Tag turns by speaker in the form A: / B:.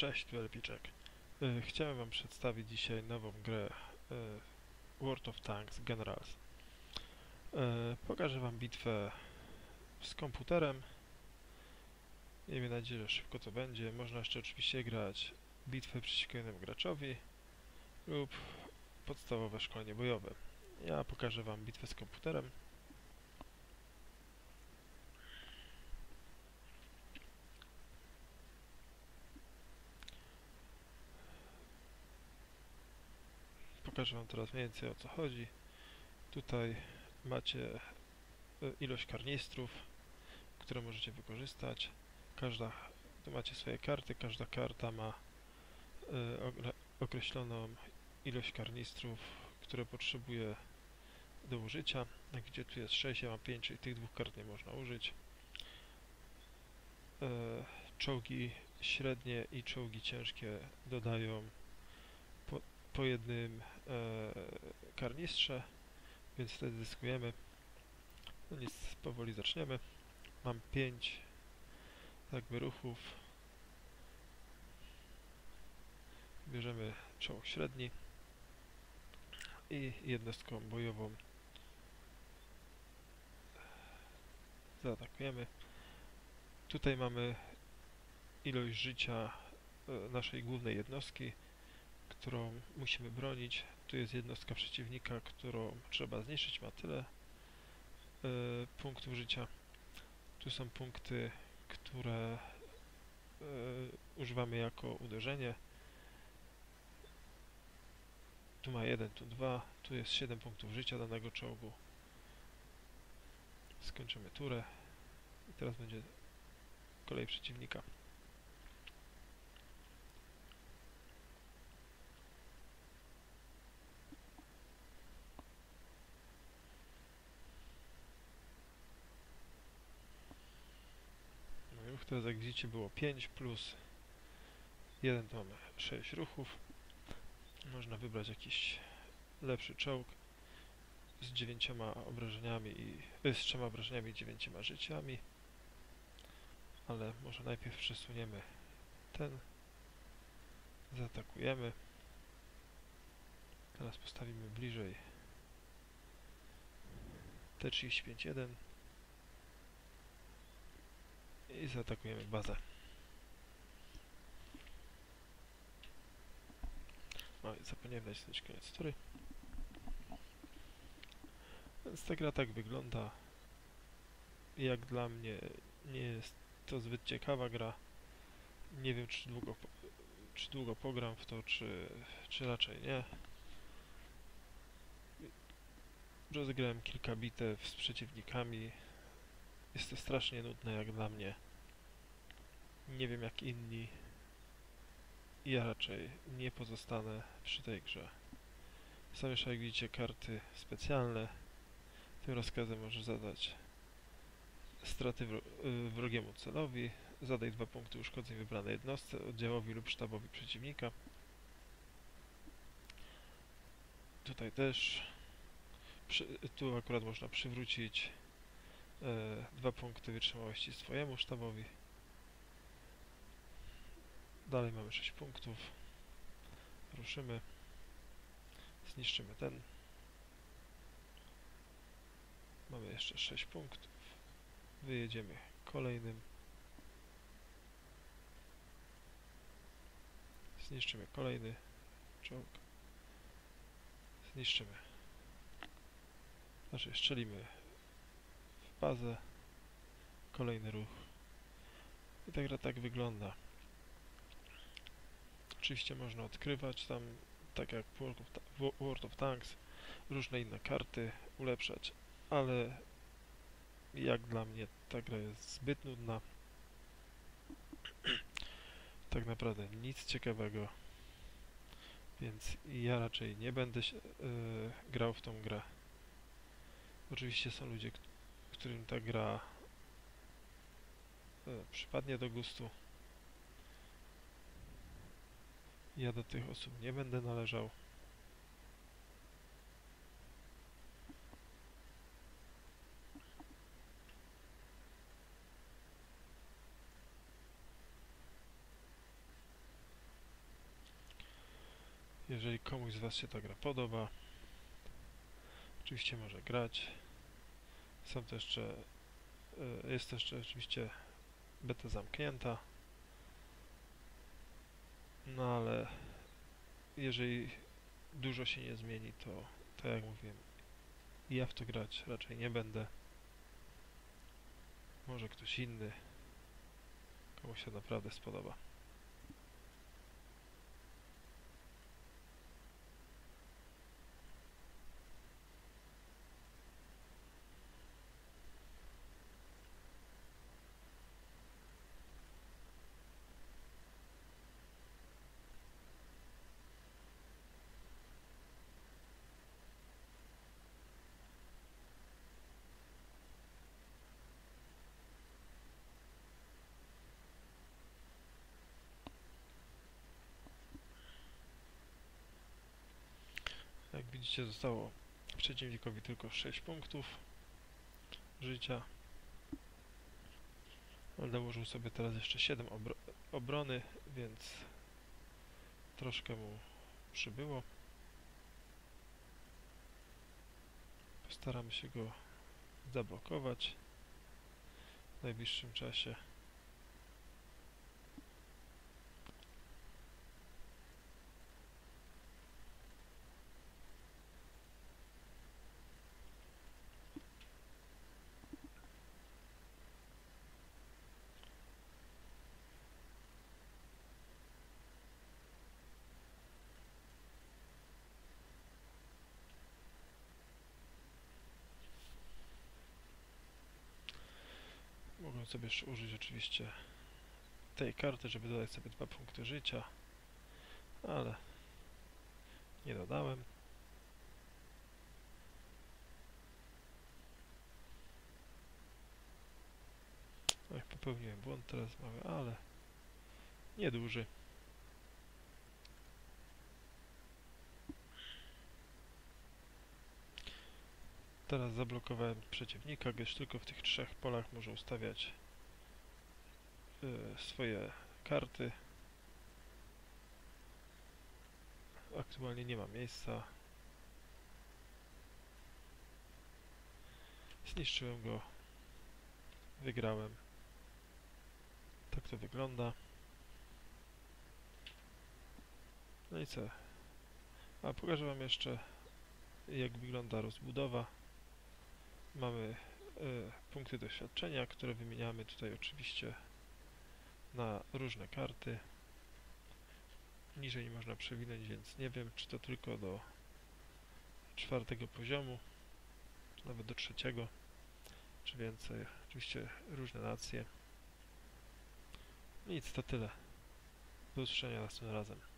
A: Cześć, tu Elpiczek. Y, Chciałem wam przedstawić dzisiaj nową grę y, World of Tanks Generals. Y, Pokażę wam bitwę z komputerem. Miejmy nadzieję, że szybko to będzie. Można jeszcze oczywiście grać bitwę przeciwko innemu graczowi lub podstawowe szkolenie bojowe. Ja pokażę wam bitwę z komputerem. Pokażę Wam teraz mniej więcej o co chodzi. Tutaj macie e, ilość karnistrów, które możecie wykorzystać. Każda, tu macie swoje karty, każda karta ma e, okre- określoną ilość karnistrów, które potrzebuje do użycia. Gdzie tu jest 6, ja mam 5, czyli tych dwóch kart nie można użyć. E, Czołgi średnie i czołgi ciężkie dodają po, po jednym karnistrze, więc wtedy zyskujemy. No nic, powoli zaczniemy. Mam 5 jakby ruchów. Bierzemy czołg średni i jednostką bojową zaatakujemy. Tutaj mamy ilość życia e, naszej głównej jednostki którą musimy bronić. Tu jest jednostka przeciwnika, którą trzeba zniszczyć, ma tyle e, punktów życia. Tu są punkty, które e, używamy jako uderzenie. Tu ma 1, tu 2, tu jest 7 punktów życia danego czołgu. Skończymy turę i teraz będzie kolej przeciwnika. Teraz jak widzicie było 5 plus 1 to mamy 6 ruchów. Można wybrać jakiś lepszy czołg z 9 obrażeniami i y, z 3 obrażeniami i 9 życiami. Ale może najpierw przesuniemy ten. Zaatakujemy. Teraz postawimy bliżej T35-1 i zaatakujemy bazę. No i zapomniałem nacisnąć koniec tury. Więc ta gra tak wygląda. Jak dla mnie nie jest to zbyt ciekawa gra. Nie wiem czy długo, czy długo pogram w to, czy, czy raczej nie. Rozegrałem kilka bitew z przeciwnikami. Jest to strasznie nudne jak dla mnie. Nie wiem jak inni. Ja raczej nie pozostanę przy tej grze. Są jeszcze jak widzicie karty specjalne. Tym rozkazem możesz zadać straty y, wrogiemu celowi. Zadaj dwa punkty uszkodzeń wybranej jednostce, oddziałowi lub sztabowi przeciwnika. Tutaj też. Przy, tu akurat można przywrócić dwa punkty wytrzymałości swojemu sztabowi. Dalej mamy 6 punktów. Ruszymy. Zniszczymy ten. Mamy jeszcze 6 punktów. Wyjedziemy kolejnym. Zniszczymy kolejny czołg. Zniszczymy. Znaczy, strzelimy bazę. Kolejny ruch. I ta gra tak wygląda. Oczywiście można odkrywać tam, tak jak World of, Tanks, różne inne karty, ulepszać, ale jak dla mnie ta gra jest zbyt nudna. tak naprawdę nic ciekawego. Więc ja raczej nie będę się, e, grał w tą grę. Oczywiście są ludzie, którym ta gra e, przypadnie do gustu. Ja do tych osób nie będę należał. Jeżeli komuś z Was się ta gra podoba, oczywiście może grać. Są to jeszcze, y, jest to jeszcze oczywiście beta zamknięta. No ale jeżeli dużo się nie zmieni, to tak jak mówiłem, ja w to grać raczej nie będę. Może ktoś inny, komu się naprawdę spodoba. Jak widzicie zostało przeciwnikowi tylko 6 punktów życia. On dołożył sobie teraz jeszcze 7 obro obrony, więc troszkę mu przybyło. Postaramy się go zablokować w najbliższym czasie. Mogłem sobie użyć oczywiście tej karty, żeby dodać sobie dwa punkty życia, ale nie dodałem. Oj, popełniłem błąd teraz mały, ale nieduży. Teraz zablokowałem przeciwnika, gdyż tylko w tych trzech polach może ustawiać y, swoje karty. Aktualnie nie ma miejsca. Zniszczyłem go. Wygrałem. Tak to wygląda. No i co? A pokażę Wam jeszcze jak wygląda rozbudowa. Mamy e, punkty doświadczenia, które wymieniamy tutaj oczywiście na różne karty. Niżej nie można przewinąć, więc nie wiem, czy to tylko do czwartego poziomu, nawet do trzeciego, czy więcej. Oczywiście różne nacje. Nic, to tyle. Do usłyszenia następnym razem.